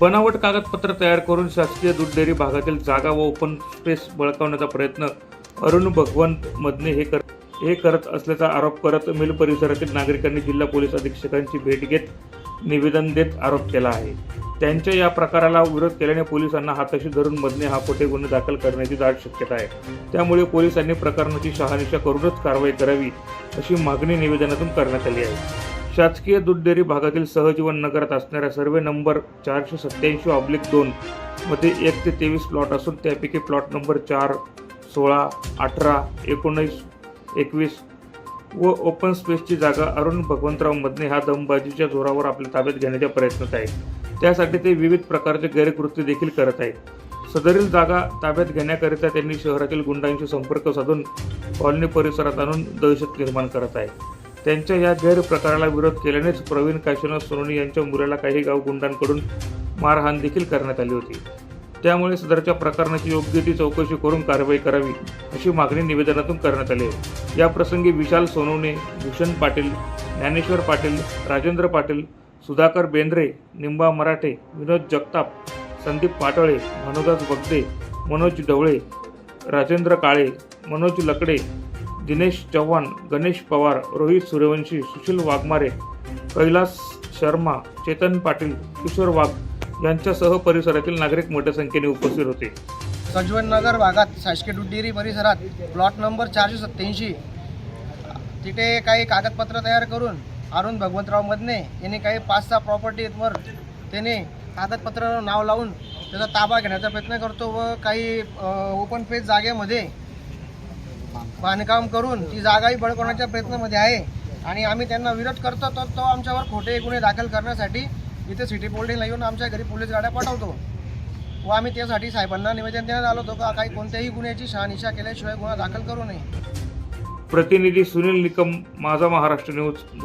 बनावट कागदपत्र तयार करून शासकीय दूध डेअरी भागातील जागा व ओपन स्पेस बळकावण्याचा प्रयत्न अरुण भगवंत मदने हे कर हे करत असल्याचा आरोप करत मिल परिसरातील नागरिकांनी जिल्हा पोलीस अधीक्षकांची भेट घेत निवेदन देत आरोप केला आहे. त्यांच्या या प्रकाराला विरोध केल्याने पोलिसांना हाताशी धरून मदने हा खोटे गुन्हे दाखल करण्याची दाट शक्यता आहे. त्यामुळे पोलिसांनी प्रकरणाची शहानिशा करूनच कारवाई करावी अशी मागणी निवेदनातून करण्यात आली आहे. शासकीय दूध डेअरी भागातील सहजीवन नगरात असणाऱ्या सर्वे नंबर चारशे सत्त्याऐंशी ऑब्लिक दोन मध्ये एक ते तेवीस प्लॉट असून त्यापैकी प्लॉट नंबर चार सोळा अठरा एकोणीस एकवीस व ओपन स्पेसची जागा अरुण भगवंतराव मदने हा दमबाजीच्या जोरावर आपल्या ताब्यात घेण्याच्या प्रयत्नात आहे. त्यासाठी ते विविध प्रकारचे गैरकृत्य देखील करत आहेत. सदरील जागा ताब्यात घेण्याकरिता त्यांनी शहरातील गुंडांशी संपर्क साधून कॉलनी परिसरात आणून दहशत निर्माण करत आहे. त्यांच्या या गैरप्रकाराला विरोध केल्यानेच प्रवीण काशीनाथ सोनवणे यांच्या मुलाला काही गाव गुंडांकडून मारहाण देखील करण्यात आली होती. त्यामुळे सदरच्या प्रकरणाची योग्य ती चौकशी करून कारवाई करावी अशी मागणी निवेदनातून करण्यात आली आहे. या प्रसंगी विशाल सोनवणे भूषण पाटील ज्ञानेश्वर पाटील राजेंद्र पाटील सुधाकर बेंद्रे निंबा मराठे विनोद जगताप संदीप पाटोळे भानुदास बगदे मनोज ढवळे राजेंद्र काळे मनोज लकडे दिनेश चव्हाण गणेश पवार रोहित सूर्यवंशी सुशील वाघमारे कैलास शर्मा चेतन पाटील किशोर वाघ यांच्यासह परिसरातील नागरिक मोठ्या संख्येने उपस्थित होते. सजवन नगर भागात शासकीय दूध परिसरात प्लॉट नंबर चारशे सत्त्याऐंशी. तिथे काही कागदपत्र तयार करून अरुण भगवंतराव मदने यांनी काही पाच सहा प्रॉपर्टीवर त्याने कागदपत्र नाव लावून त्याचा ताबा घेण्याचा प्रयत्न करतो व काही ओपन फेज जागेमध्ये बांधकाम करून ती जागाही बळकवण्याच्या प्रयत्नामध्ये आहे. आणि आम्ही त्यांना विरोध करतो तर तो आमच्यावर खोटे गुन्हे दाखल करण्यासाठी इथे सिटी पोलिटिंगला येऊन आमच्या घरी पोलीस गाड्या पाठवतो. व आम्ही त्यासाठी साहेबांना निवेदन देण्यात आलो होतो का काही कोणत्याही गुन्ह्याची शहानिशा केल्याशिवाय गुन्हा दाखल करू नये. प्रतिनिधी सुनील निकम माझा महाराष्ट्र न्यूज